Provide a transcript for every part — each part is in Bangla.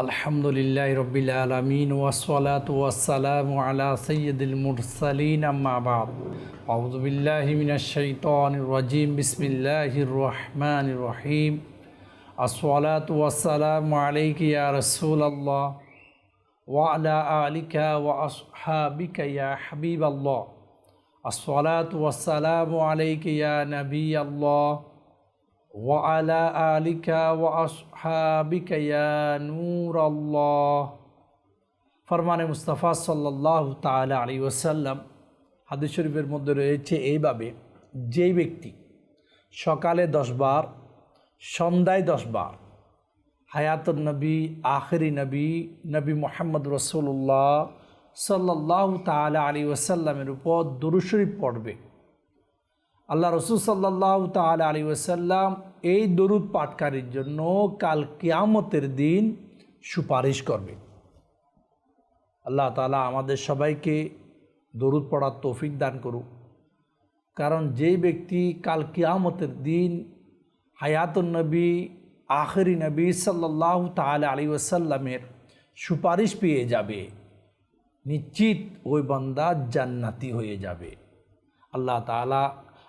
আলহামদুলিল্লাহ রবিল আলমিন ওয়াসলাত ওয়াসালাম আলা সৈয়দুল মুরসালিন আম্মাবাদ আউজবিল্লাহ মিনাশাইতান রাজিম। বিসমিল্লাহির রহমান রহিম। আসসালাত ওয়াসালাম আলাইকা ইয়া রাসূলাল্লাহ। ওয়া আলা আলিকা ওয়া আসহাবিকা ইয়া হাবিবাল্লাহ। আসসালাত ওয়াসালাম আলাইকা ইয়া নবী আল্লাহ وعلى آلك وأصحابك يا نور الله ফরমানে মুস্তাফা সাল্লাহ তালা আলী ওসাল্লাম হাদিস শরীফের মধ্যে রয়েছে এইভাবে যেই ব্যক্তি সকালে দশবার সন্ধ্যায় দশবার হায়াতুল নবী আখরি নবী নবী মোহাম্মদ রসুল্লাহ সাল্লাহ তালা আলী ওসাল্লামের উপর দুরুশরীফ পড়বে আল্লাহ রসুল সাল্লাহ তাল আলী ওসাল্লাম এই দরুদ পাঠকারীর জন্য কাল কিয়ামতের দিন সুপারিশ করবে। আল্লাহ তালা আমাদের সবাইকে দরুদ পড়ার তৌফিক দান করুক। কারণ যেই ব্যক্তি কাল কিয়ামতের দিন হায়াতুল নবী, আখরি নবী সাল্লাহ তাল আলী ওসাল্লামের সুপারিশ পেয়ে যাবে, নিশ্চিত ওই বন্দা জান্নাতি হয়ে যাবে। আল্লাহ তালা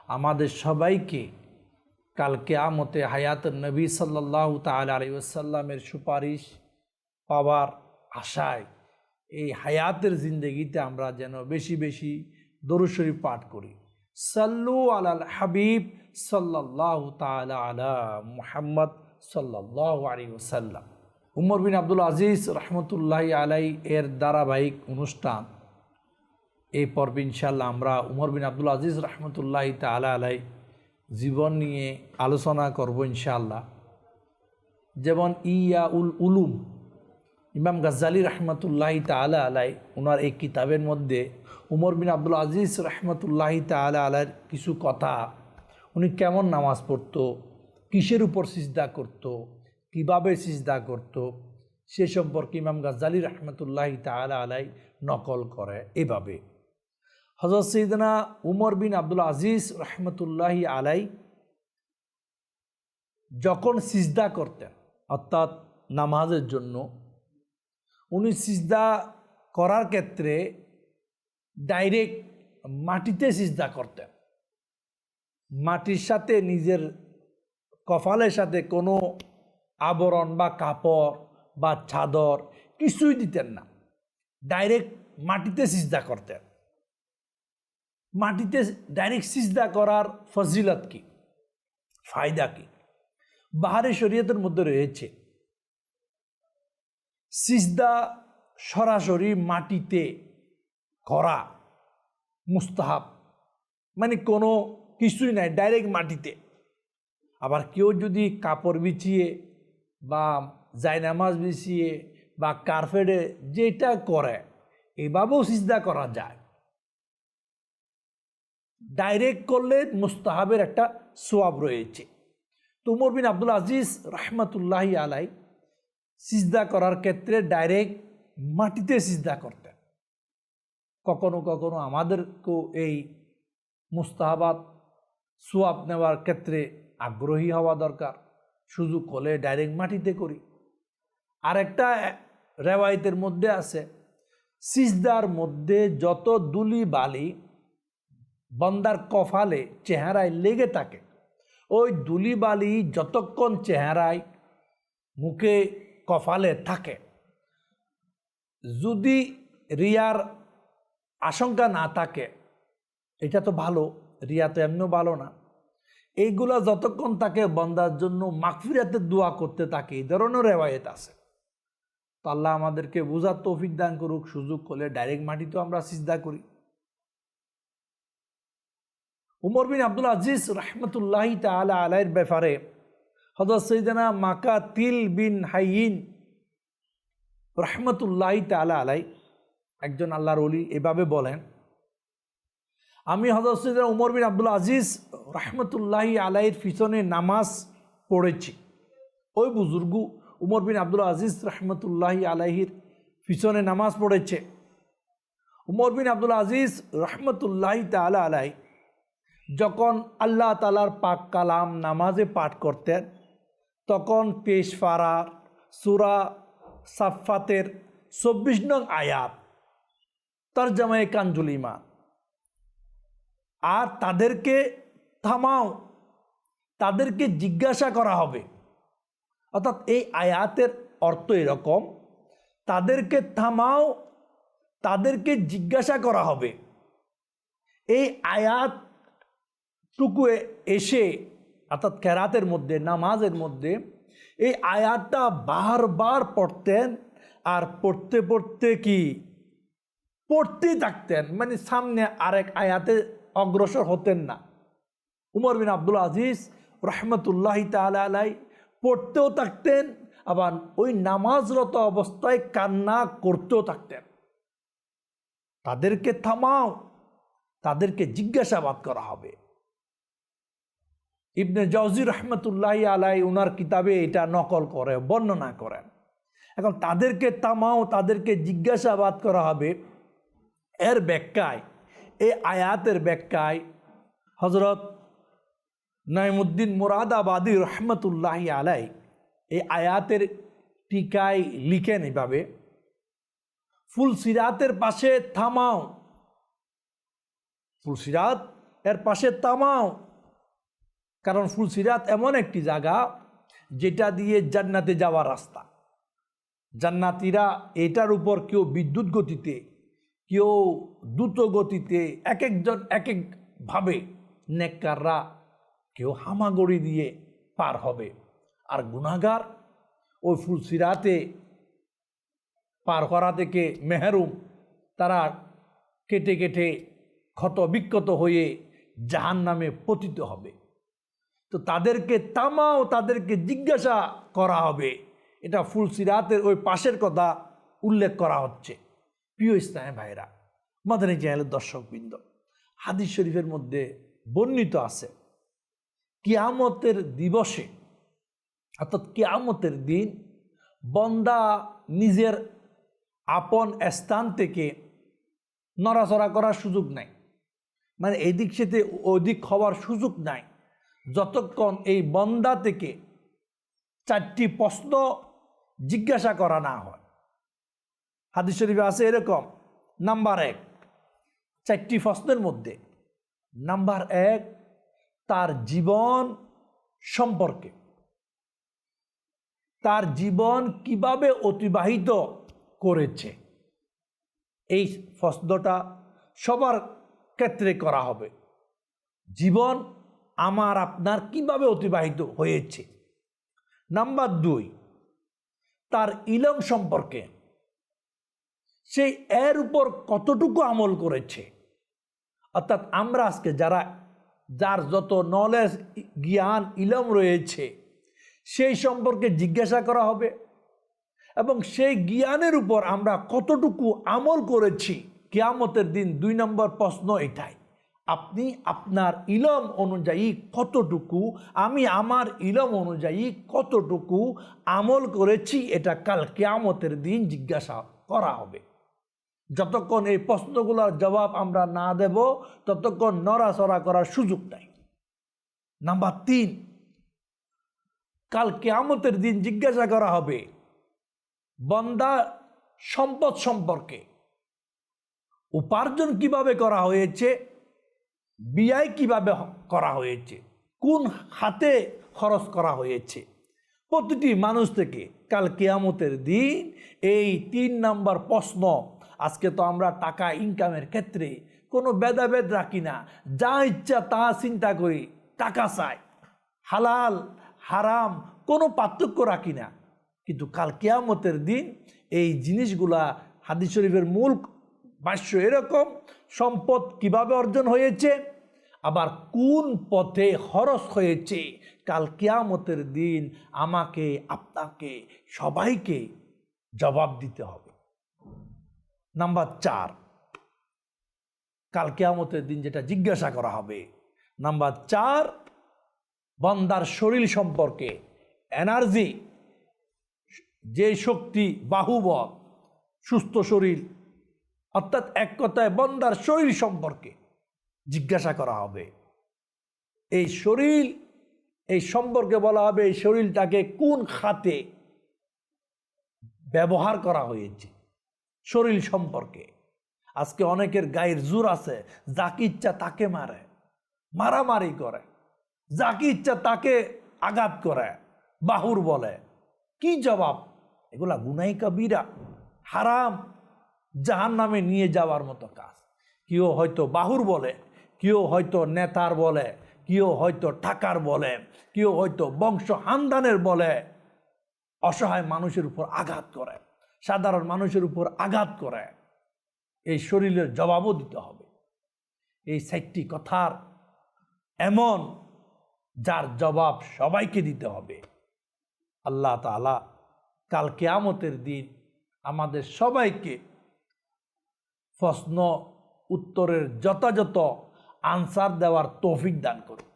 আমাদের সবাইকে কালকে আমতে হায়াত নবী সাল্লাহ তাল আলিউসাল্লামের সুপারিশ পাওয়ার আশায় এই হায়াতের জিন্দগিতে আমরা যেন বেশি বেশি দরুশরী পাঠ করি। সাল্লু আলাল হাবিব সাল্লাহ তালা আলা মুহাম্মদ সাল্লাহ আলী ওসাল্লাম উমর বিন আব্দুল আজিজ রহমতুল্লাহ আলাই এর ধারাবাহিক অনুষ্ঠান এই পর্বে ইনশাল্লাহ আমরা উমর বিন আব্দুল আজিজ রহমতুল্লাহ তালা আলাই জীবন নিয়ে আলোচনা করব ইনশাল্লাহ যেমন ইয়া উল উলুম, ইমাম গাজ্জালি রহমতুল্লাহ তালা আলাই ওনার এই কিতাবের মধ্যে উমর বিন আব্দুল আজিজ রহমতুল্লাহ তালা আলার কিছু কথা, উনি কেমন নামাজ পড়তো, কিসের উপর সিজদা করত, কীভাবে সিজদা করত, সে সম্পর্কে ইমাম গাজ্জালি রহমতুল্লাহ তালা আলাই নকল করে এভাবে। হজরত সৈদনা উমর বিন আব্দুল আজিজ রহমতুল্লাহি আলাই যখন সিজদা করতেন, অর্থাৎ নামাজের জন্য, উনি সিজদা করার ক্ষেত্রে ডাইরেক্ট মাটিতে সিজদা করতেন। মাটির সাথে নিজের কপালের সাথে কোনো আবরণ বা কাপড় বা চাদর কিছুই দিতেন না। ডাইরেক্ট মাটিতে সিজদা করতেন। মাটিতে ডাইরেক্ট সিজদা করার ফজিলত কি? ফায়দা কি? বাহারে শরীয়তের মধ্যে রয়েছে, সিজদা সরাসরি মাটিতে করা মুস্তাহাব মানে কোনো কিছুই নাই ডাইরেক্ট মাটিতে। আবার কেউ যদি কাপড় বিছিয়ে বা জায়নামাজ বিছিয়ে বা কার্পেটে যেটা করে, এভাবেও সিজদা করা যায়। ডাইরেক্ট করলে মুস্তাহাবের একটা সোয়াব রয়েছে। তুমর বিন আব্দুল আজিজ রহমতুল্লাহি আলাই সিজদা করার ক্ষেত্রে ডাইরেক্ট মাটিতে সিজদা করতেন। কখনো কখনো আমাদেরকেও এই মুস্তাহাবাদ সোয়াব নেওয়ার ক্ষেত্রে আগ্রহী হওয়া দরকার। সুযোগ হলে ডাইরেক্ট মাটিতে করি। আরেকটা রেওয়ায়তের মধ্যে আছে, সিজদার মধ্যে যত দুলি বালি বন্দার কফালে চেহারায় লেগে থাকে। ওই দুলিবালি যতক্ষণ চেহারায় মুখে কফালে থাকে। যদি রিয়ার আশঙ্কা না থাকে, এটা তো ভালো, রিয়া তো এমনিও ভালো না। এইগুলো যতক্ষণ তাকে বন্দার জন্য মাকফিরাতের দোয়া করতে থাকে, এই ধরনের রেওয়ায়ত আছে। তো আল্লাহ আমাদেরকে বোঝার তৌফিক দান করুক, সুযোগ করলে ডাইরেক্ট মাটি তো আমরা সিজদা করি। উমর বিন আব্দুল আজিজ রহমতুল্লাহ তালা আলাইয়ের ব্যাপারে হজরত সৈদানা মাকা তিল বিন হাইন রহমতুল্লাহ তালা আলাই একজন আল্লাহর অলি এভাবে বলেন, আমি হজরত সৈদানা উমর বিন আব্দুল আজিজ রহমতুল্লাহ আলাইয়ের পিছনে নামাজ পড়েছি। ওই বুজুর্গ উমর বিন আব্দুল আজিজ রহমতুল্লাহ আলাইহির পিছনে নামাজ পড়েছে। উমর বিন আব্দুল আজিজ রহমতুল্লাহ তালা আলাই যখন আল্লাহ তালার পাক কালাম নামাজে পাঠ করতেন, তখন পেশফারার সুরা সাফাতের চব্বিশ নং আয়াত তার জামাই কাঞ্জুল ইমান আর তাদেরকে থামাও, তাদেরকে জিজ্ঞাসা করা হবে। অর্থাৎ এই আয়াতের অর্থ এরকম, তাদেরকে থামাও, তাদেরকে জিজ্ঞাসা করা হবে। এই আয়াতটুকু এসে, অর্থাৎ কেরাতের মধ্যে, নামাজের মধ্যে, এই আয়াতটা বারবার পড়তেন আর পড়তে পড়তে কি? পড়তেই থাকতেন মানে সামনে আরেক আয়াতে অগ্রসর হতেন না। উমর বিন আব্দুল আজিজ রহমতুল্লাহ তালা আলাই পড়তেও থাকতেন, আবার ওই নামাজরত অবস্থায় কান্না করতেও থাকতেন। তাদেরকে থামাও, তাদেরকে জিজ্ঞাসাবাদ করা হবে। ইবনে জজির রহমতুল্লাহ আলাই উনার কিতাবে এটা নকল করে, বর্ণনা করেন এখন তাদেরকে তামাও, তাদেরকে জিজ্ঞাসাবাদ করা হবে এর ব্যাখ্যায়, এই আয়াতের ব্যাখ্যায় হজরত নাইমুদ্দিন মুরাদাবাদী রহমতুল্লাহ আলাই এই আয়াতের টিকায় লিখেন এভাবে, ফুল সিরাতের পাশে থামাও ফুল সিরাত এর পাশে থামাও কারণ ফুল সিরাত এমন একটি জায়গা যেটা দিয়ে জান্নাতে যাওয়ার রাস্তা। জান্নাতিরা এটার উপর কেউ বিদ্যুৎ গতিতে, কেউ দ্রুত গতিতে এক একজন এক একভাবে নেককাররা কেউ হামাগড়ি দিয়ে পার হবে। আর গুণাগার ওই ফুলসিরাতে পার করা থেকে মেহরুম, তারা কেটে কেটে ক্ষত বিক্ষত হয়ে জাহান নামে পতিত হবে। তো তাদেরকে তামাও, তাদেরকে জিজ্ঞাসা করা হবে। এটা ফুলসিরাতের ওই পাশের কথা উল্লেখ করা হচ্ছে। প্রিয় ইসলামে ভাইরা মাদানী চ্যানেলের দর্শকবৃন্দ, হাদিস শরীফের মধ্যে বর্ণিত আছে, কিয়ামতের দিবসে, অর্থাৎ কিয়ামতের দিন বন্দা নিজের আপন স্থান থেকে নড়াচড়া করার সুযোগ নাই। মানে এদিক সেতে ওদিক হওয়ার সুযোগ নাই। যতক্ষণ এই বন্দা থেকে চারটি প্রশ্ন জিজ্ঞাসা করা না হয়। হাদিস শরীফে আছে এরকম, নাম্বার এক, চারটি প্রশ্নের মধ্যে। নাম্বার এক, তার জীবন সম্পর্কে। তার জীবন কীভাবে অতিবাহিত করেছে? এই প্রশ্নটা সবার ক্ষেত্রে করা হবে। জীবন আমার আপনার কীভাবে অতিবাহিত হয়েছে? নাম্বার দুই, তার ইলম সম্পর্কে। সেই এর উপর কতটুকু আমল করেছে? অর্থাৎ আমরা আজকে যারা, যার যত নলেজ জ্ঞান, ইলম রয়েছে, সেই সম্পর্কে জিজ্ঞাসা করা হবে এবং সেই জ্ঞানের উপর আমরা কতটুকু আমল করেছি, কেয়ামতের দিন দুই নম্বর প্রশ্ন এটাই। আপনি আপনার ইলম অনুযায়ী কতটুকু, আমি আমার ইলম অনুযায়ী কতটুকু আমল করেছি, এটা কাল কেয়ামতের দিন জিজ্ঞাসা করা হবে। যতক্ষণ এই প্রশ্নগুলোর জবাব আমরা না দেব, ততক্ষণ নড়াচড়া করার সুযোগ নাই। নাম্বার তিন, কাল কেয়ামতের দিন জিজ্ঞাসা করা হবে, বন্দা সম্পদ সম্পর্কে। উপার্জন কীভাবে করা হয়েছে বিয়ায় কীভাবে করা হয়েছে? কোন হাতে খরচ করা হয়েছে? প্রতিটি মানুষ থেকে কাল কেয়ামতের দিন এই তিন নাম্বার প্রশ্ন, আজকে তো আমরা টাকা ইনকামের ক্ষেত্রে কোনো ভেদাভেদ রাখি না। যা ইচ্ছা তা চিন্তা করি, টাকা চাই। হালাল, হারাম কোনো পার্থক্য রাখি না। কিন্তু কাল কেয়ামতের দিন এই জিনিসগুলা হাদিস শরীফের মূল ভাষ্য এরকম, সম্পদ কীভাবে অর্জন হয়েছে? আবার কোন পথে খরচ হয়েছে? কাল কেয়ামতের দিন আমাকে, আপনাকে, সবাইকে জবাব দিতে হবে। নাম্বার চার। কাল কেয়ামতের দিন যেটা জিজ্ঞাসা করা হবে। নাম্বার চার, বন্দার শরীর সম্পর্কে এনার্জি, যে শক্তি বাহুবল, সুস্থ শরীর, অর্থাৎ এক কথায় বন্দার শরীর সম্পর্কে। জিজ্ঞাসা করা হবে। এই শরীর, এই সম্পর্কে বলা হবে, এই শরীরটাকে কোন খাতে ব্যবহার করা হয়েছে? শরীর সম্পর্কে। আজকে অনেকের গায়ের জোর আছে, যাকে ইচ্ছা তাকে মারে, মারামারি করে, যাকে ইচ্ছা তাকে আঘাত করে, বাহুর বলে। কি জবাব? এগুলা গুনাই কবিরা হারাম জাহান নামে নিয়ে যাওয়ার মতো কাজ। কেউ হয়তো বাহুর বলে কেউ হয়তো নেতার বলে কেউ হয়তো টাকার বলে কেউ হয়তো বংশ হান্দানের বলে, অসহায় মানুষের উপর আঘাত করে, সাধারণ মানুষের উপর আঘাত করে, এই শরীরের জবাবও দিতে হবে। এই সাইটটি কথার এমন যার জবাব সবাইকে দিতে হবে। আল্লাহ তালা কাল কেয়ামতের দিন আমাদের সবাইকে প্রশ্ন উত্তরের যথাযথ আনসার দেওয়ার তৌফিক দান করুন।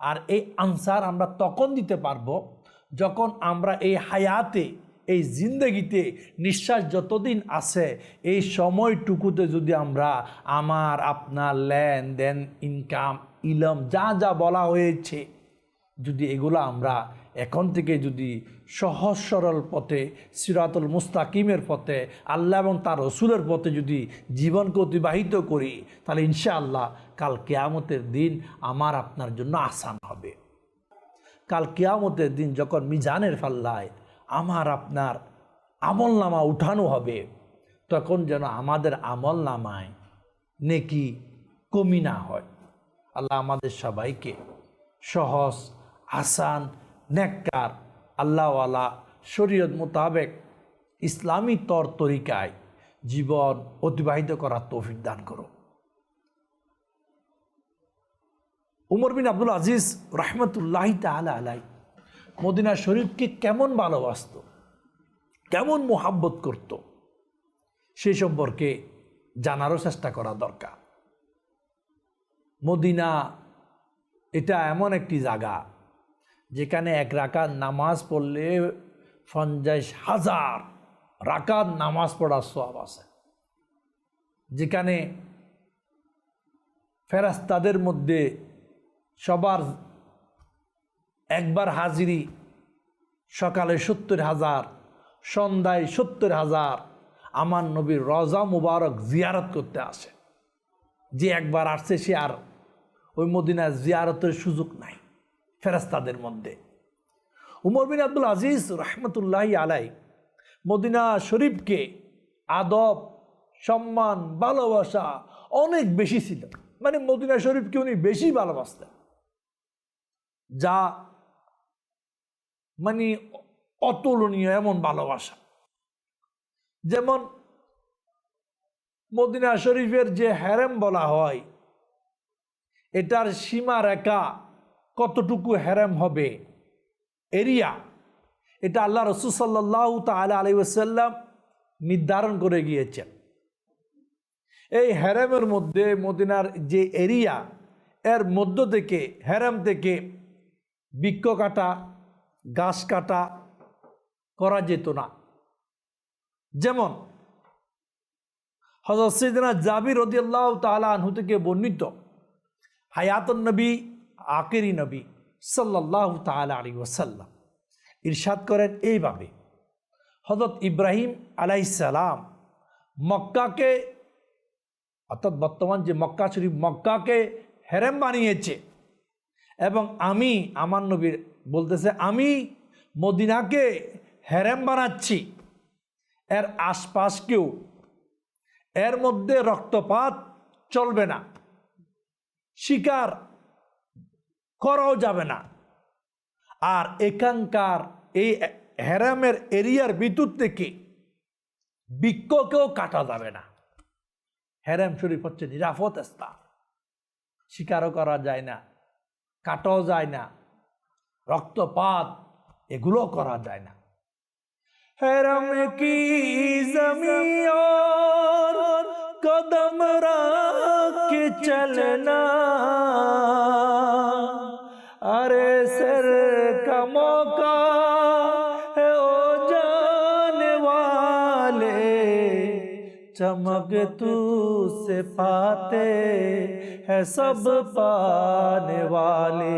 আর এই আনসার আমরা তখন দিতে পারব যখন আমরা এই হায়াতে, এই জিন্দগিতে নিঃশ্বাস যতদিন আছে, এই সময়টুকুতে যদি আমরা আমার, আপনার লেনদেন ইনকাম, ইলম, যা যা বলা হয়েছে, যদি এগুলো আমরা এখন থেকে যদি সহজ সরল পথে, সিরাতুল মুস্তাকিমের পথে, আল্লাহ এবং তার রসুলের পথে যদি জীবনকে অতিবাহিত করি, তাহলে ইনশাআল্লাহ কাল কেয়ামতের দিন আমার আপনার জন্য আসান হবে। কাল কেয়ামতের দিন যখন মিজানের ফাল্লায় আমার আপনার আমল নামা উঠানো হবে, তখন যেন আমাদের আমল নামায় নেকি কমি না হয়। আল্লাহ আমাদের সবাইকে সহজ, আসান নেককার, আল্লাহওয়ালা, শরীয়ত মোতাবেক ইসলামী তর তরিকায় জীবন অতিবাহিত করার তৌফিক দান করো। উমর বিন আব্দুল আজিজ রহমতুল্লাহ তাহলে আলাই মদিনা শরীফকে কেমন ভালোবাসত, কেমন মোহাব্বত করত, সে সম্পর্কে জানারও চেষ্টা করা দরকার। মদিনা এটা এমন একটি জায়গা যেখানে এক রাকাত নামাজ পড়লে পঞ্চাশ হাজার রাকাত নামাজ পড়ার সব আছে। যেখানে ফেরাস্তাদের মধ্যে সবার একবার হাজিরি সকালে সত্তর হাজার, সন্ধ্যায় সত্তর হাজার, আমার নবীর রজা মুবারক জিয়ারত করতে আসে। যে একবার আসছে সে আর ওই মদিনার জিয়ারতের সুযোগ নাই। ফেরাস্তাদের মধ্যে। উমর বিন আব্দুল আজিজ রহমতুল্লাহ আলাই মদিনা শরীফকে আদব, সম্মান, ভালোবাসা অনেক বেশি ছিল। মানে মদিনা শরীফকে উনি বেশি ভালোবাসতেন। যা মানে অতুলনীয় এমন ভালোবাসা। যেমন মদিনা শরীফের যে হ্যারেম বলা হয়, এটার সীমা রেখা কতটুকু হ্যারেম হবে? এরিয়া। এটা আল্লাহ রসুল সাল্লাহ তালা আলী ওসাল্লাম নির্ধারণ করে গিয়েছেন। এই হ্যারেমের মধ্যে মদিনার যে এরিয়া, এর মধ্য থেকে হ্যারেম থেকে বৃক্ষ কাটা গাছ কাটা করা যেত না। যেমন হজরত সৈদিনা জাবির রদিয়াল্লাহ তালা আনহু থেকে বর্ণিত, হায়াতুন নবী আকেরি নবী সাল্লাহ তালা আলী ওসাল্লাম ইরশাদ করেন এইভাবে হজরত ইব্রাহিম আলাইসালাম মক্কাকে, অর্থাৎ বর্তমান যে মক্কা শরীফ, মক্কাকে হেরেম বানিয়েছে এবং আমি, আমার নবীর বলতেছে, আমি মদিনাকে হেরেম বানাচ্ছি। এর আশপাশকেও এর মধ্যে রক্তপাত চলবে না। শিকার করাও যাবে না। আর এখানকার এই হেরামের এরিয়ার বিদ্যুৎ থেকে বৃক্ষকেও কাটা যাবে না। হেরাম শরীফ হচ্ছে নিরাপদ স্থান। শিকারও করা যায় না, কাটাও যায় না, রক্তপাত এগুলো করা যায় না। হেরাম কি জমিয়র, কদম রাখে চলনা। ارے سر کا موقع ہے او جان والے، چمک تو سے پاتے ہے سب پانے والے۔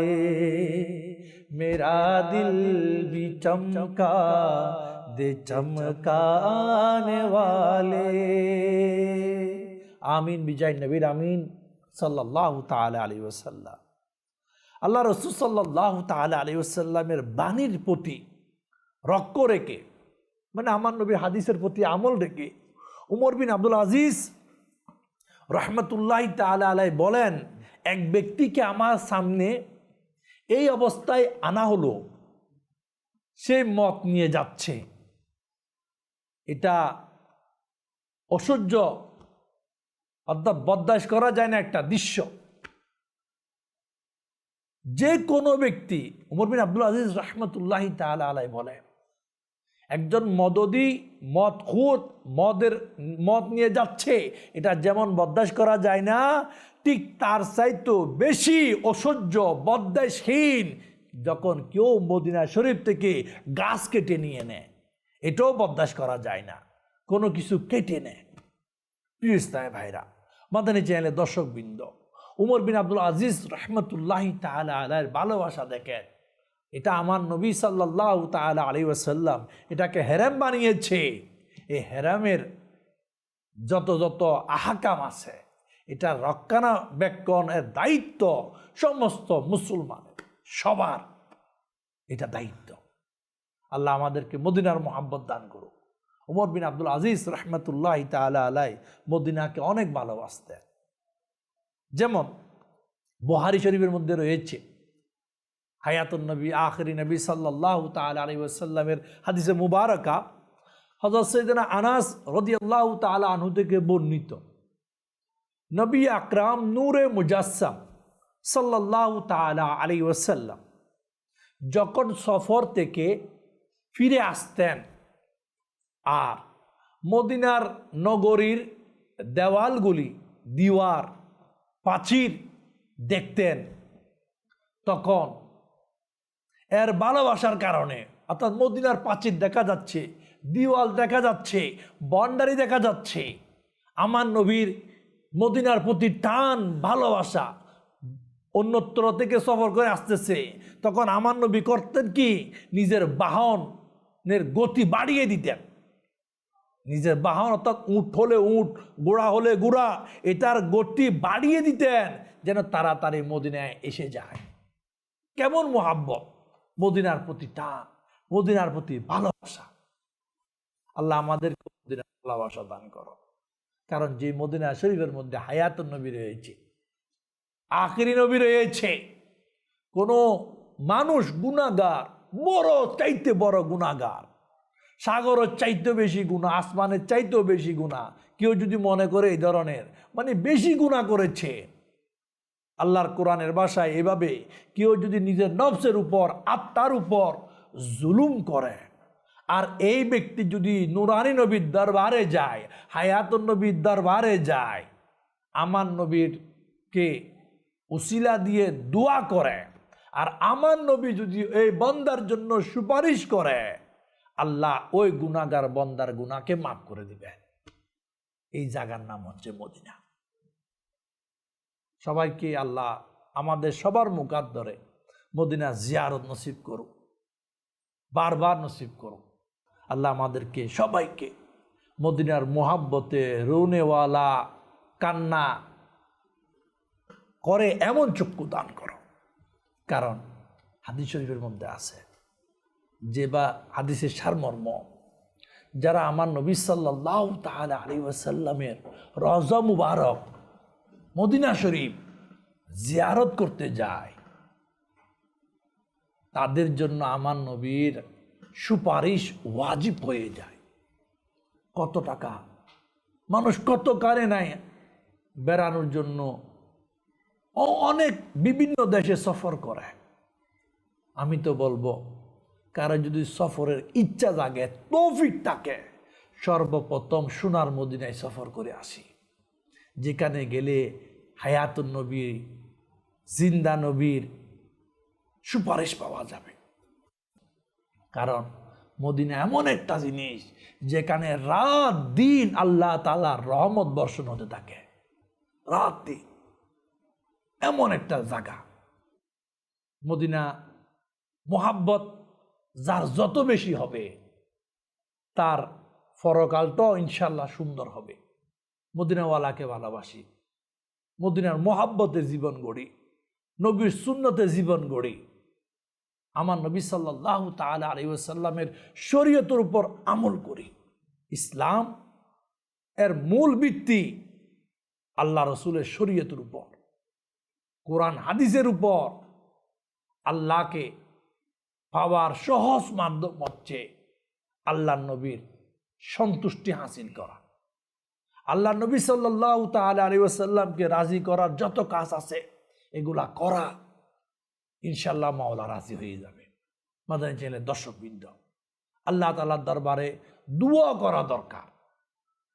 میرا دل بھی چمکا، دے چمکا آنے والے۔ آمین، بجائے نبیر آمین، صلی اللہ تعالی علیہ وسلم۔ আল্লাহ রসুল সাল্লাহ তালা আলী ওসাল্লামের বাণীর প্রতি রক্ষ রেখে মানে আমার নবীর হাদিসের প্রতি আমল রেখে উমর বিন আব্দুল আজিজ রহমতুল্লাহ তালা আলাই বলেন, এক ব্যক্তিকে আমার সামনে এই অবস্থায় আনা হলো, সে মত নিয়ে যাচ্ছে। এটা অসহ্য অর্থাৎ বরদাস্ত করা যায় না একটা দৃশ্য। যে কোনো ব্যক্তি, উমর বিন আব্দুল আজিজ রহমতুল্লাহ তালা আলাই বলে, একজন মদদি, মদ খুদ মদের, মদ নিয়ে যাচ্ছে, এটা যেমন বরদাস্ত করা যায় না, ঠিক তার চাইতো বেশি অসহ্য বরদাসহীন যখন কেউ মদিনা শরীফ থেকে গাছ কেটে নিয়ে নেয়, এটাও বরদাস্ত করা যায় না, কোনো কিছু কেটে নেয়। প্রিয় ভাইরা, মাদানী চ্যানেলের দর্শকবৃন্দ উমর বিন আব্দুল আজিজ রহমতুল্লাহ তাহলে আলার ভালোবাসা দেখেন। এটা আমার নবী সাল্লাহ তালা আলী ওয়াসাল্লাম এটাকে হেরাম বানিয়েছে। এই হেরামের যত যত আহাকাম আছে, এটা রক্ষণাবেক্ষণের দায়িত্ব সমস্ত মুসলমানের, সবার এটা দায়িত্ব। আল্লাহ আমাদেরকে মদিনার মোহাম্মত দান করুক। উমর বিন আব্দুল আজিজ রহমতুল্লাহ তালা আলাই মদিনাকে অনেক ভালোবাসতেন। যেমন বহারি শরীফের মধ্যে রয়েছে হায়াতুল নবী, আখরি নবী সাল্লাহ তালা আলী ওসাল্লামের হাদিসে মুবারকা হজরত সৈদিনা আনাস রদিয়াল্লাহ তালা আনহু থেকে বর্ণিত। নবী আকরাম নূরে মুজাসসাম সাল্লাহ তালা আলী ওসাল্লাম যখন সফর থেকে ফিরে আসতেন, আর মদিনার নগরীর দেওয়ালগুলি, দিওয়ার প্রাচীর দেখতেন তখন। এর ভালোবাসার কারণে, অর্থাৎ মদিনার প্রাচীর দেখা যাচ্ছে, দিওয়াল দেখা যাচ্ছে, বন্ডারি দেখা যাচ্ছে, আমার নবীর মদিনার প্রতি টান ভালোবাসা অন্যত্র থেকে সফর করে আসতেছে। তখন আমার নবী করতেন কি? নিজের বাহনের গতি বাড়িয়ে দিতেন। নিজের বাহন অর্থাৎ উঁট হলে উঁট গোড়া হলে গোড়া, এটার গতি বাড়িয়ে দিতেন যেন তাড়াতাড়ি মদিনায় এসে যায়। কেমন মোহাব্বত? মদিনার প্রতি টান, মদিনার প্রতি ভালোবাসা। আল্লাহ আমাদেরকে মদিনার ভালোবাসা দান করো। কারণ যে মদিনা শরীফের মধ্যে হায়াত নবী রয়েছে, আখেরি নবী রয়েছে, কোনো মানুষ গুণাগার বড়, চাইতে বড় গুণাগার সাগরের চাইতেও বেশি গুণা, আসমানের চাইতেও বেশি গুণা। কেউ যদি মনে করে এই ধরনের মানে বেশি গুণা করেছে, আল্লাহর কোরআনের ভাষায় এভাবে, কেউ যদি নিজের নবসের উপর, আত্মার উপর জুলুম করে, আর এই ব্যক্তি যদি নুরানি নবীর দরবারে যায়, হায়াতুন নবীর দরবারে যায় আমার নবীর কে দিয়ে দোয়া করে, আর আমার নবী যদি এই বন্দার জন্য সুপারিশ করে আল্লাহ ওই গুণাগার বন্দার গুণাকে মাফ করে দিবে এই জায়গার নাম হচ্ছে মদিনা। সবাইকে আল্লাহ আমাদের সবার ধরে মদিনা জিয়ারত নসিব করুক, বারবার নসিব করুক। আল্লাহ আমাদেরকে সবাইকে মদিনার মোহাব্বতে রৌনেওয়ালা, কান্না করে এমন চক্ষু দান করো। কারণ হাদিস শরীফের মধ্যে আছে যে বা হাদিসের সারমর্ম। যারা আমার নবী সাল্লাহ তাহলে আলী ওয়াসাল্লামের রজা মুবারক মদিনা শরীফ জিয়ারত করতে যায়, তাদের জন্য আমার নবীর সুপারিশ ওয়াজিব হয়ে যায়। কত টাকা? মানুষ কত কারে নাই বেড়ানোর জন্য? অনেক বিভিন্ন দেশে সফর করে। আমি তো বলব কারও যদি সফরের ইচ্ছা জাগে, তৌফিক থাকে সর্বপ্রথম সোনার মদিনায় সফর করে আসি। যেখানে গেলে হায়াতুন নবীর জিন্দা নবীর সুপারিশ পাওয়া যাবে। কারণ মদিনা এমন একটা জিনিস, যেখানে রাত দিন আল্লাহ তালার রহমত বর্ষণ হতে থাকে। রাত দিন। এমন একটা জায়গা মদিনা মোহাব্বত যার যত বেশি হবে, তার পরকালটাও ইনশাল্লাহ সুন্দর হবে। মদিনাওয়ালাকে ভালোবাসি, মদিনার মোহাব্বতে জীবন গড়ি, নবীর শূন্যতে জীবন গড়ি। আমার নবী সাল্লাহ তালা আলিউসাল্লামের শরীয়তের উপর আমল করি। ইসলাম এর মূল ভিত্তি আল্লাহ রসুলের শরীয়তের উপর, কোরআন হাদিসের উপর, আল্লাহকে পাওয়ার সহজ মাধ্যম হচ্ছে আল্লাহ নবীর সন্তুষ্টি হাসিল করা। আল্লাহ নবী সাল্লাহ তাহলে আলী ওসাল্লামকে রাজি করার যত কাজ আছে, এগুলা করা ইনশাল্লাহ মাওলা রাজি হয়ে যাবে। মাদানী চ্যানেলের দর্শকবৃন্দ, আল্লাহ তালার দরবারে দুয়া করা দরকার।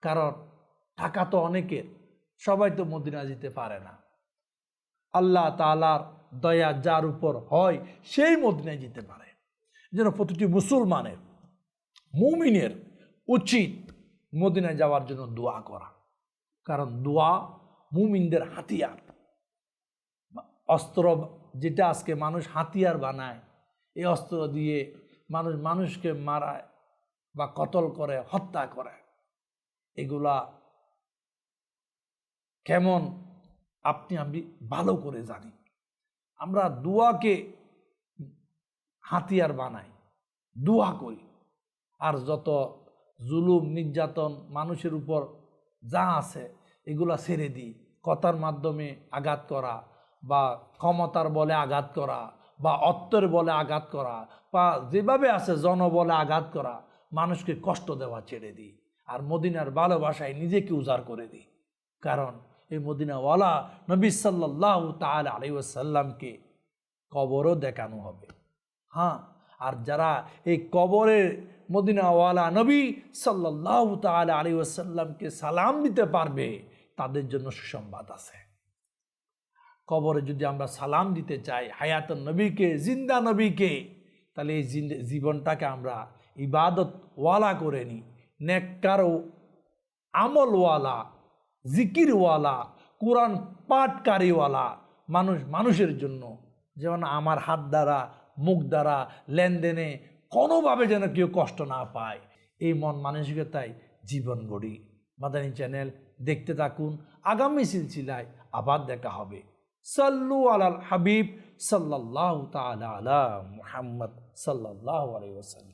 কারণ টাকা তো অনেকের, সবাই তো মদিনা যেতে পারে না। আল্লাহ তালার দয়া যার উপর হয়, সেই মদিনায় যেতে পারে। যেন প্রতিটি মুসলমানের, মুমিনের উচিত মদিনায় যাওয়ার জন্য দোয়া করা। কারণ দোয়া মুমিনদের হাতিয়ার। অস্ত্র যেটা আজকে মানুষ হাতিয়ার বানায়, এই অস্ত্র দিয়ে মানুষ, মানুষকে মারায় বা কতল করে, হত্যা করে। এগুলা কেমন আপনি, আমি ভালো করে জানি। আমরা দুয়াকে হাতিয়ার বানাই, দুয়া করি। আর যত জুলুম, নির্যাতন, মানুষের উপর যা আছে, এগুলা ছেড়ে দিই। কথার মাধ্যমে আঘাত করা বা ক্ষমতার বলে আঘাত করা বা অত্তর বলে আঘাত করা বা যেভাবে আছে জন বলে আঘাত করা, মানুষকে কষ্ট দেওয়া ছেড়ে দিই। আর মদিনার ভালোবাসায় নিজেকে উজাড় করে দিই। কারণ এই মদিনাওয়ালা নবী সাল্লাহ তাল আলাইসাল্লামকে কবরও দেখানো হবে। হ্যাঁ আর যারা এই কবরের মদিনাওয়ালা নবী সাল্লাহ তাল আলী ওসাল্লামকে সালাম দিতে পারবে, তাদের জন্য সুসংবাদ আছে। কবরে যদি আমরা সালাম দিতে চাই হায়াত নবীকে, জিন্দা নবীকে, তাহলে এই জীবনটাকে আমরা ইবাদতওয়ালা করে নিই, নেককারও আমলওয়ালা জিকিরওয়ালা, কোরআন পাঠকারীওয়ালা, মানুষ মানুষের জন্য। যেমন আমার হাত দ্বারা, মুখ দ্বারা, লেনদেনে কোনোভাবে যেন কেউ কষ্ট না পায়। এই মন মানসিকতায় জীবন গড়ি। মাদানী চ্যানেল, দেখতে থাকুন। আগামী সিলসিলায় আবার দেখা হবে। সাল্লু আলাল হাবিব সাল্লাহ তালা আলা মুহাম্মদ সাল্লাহ আলাই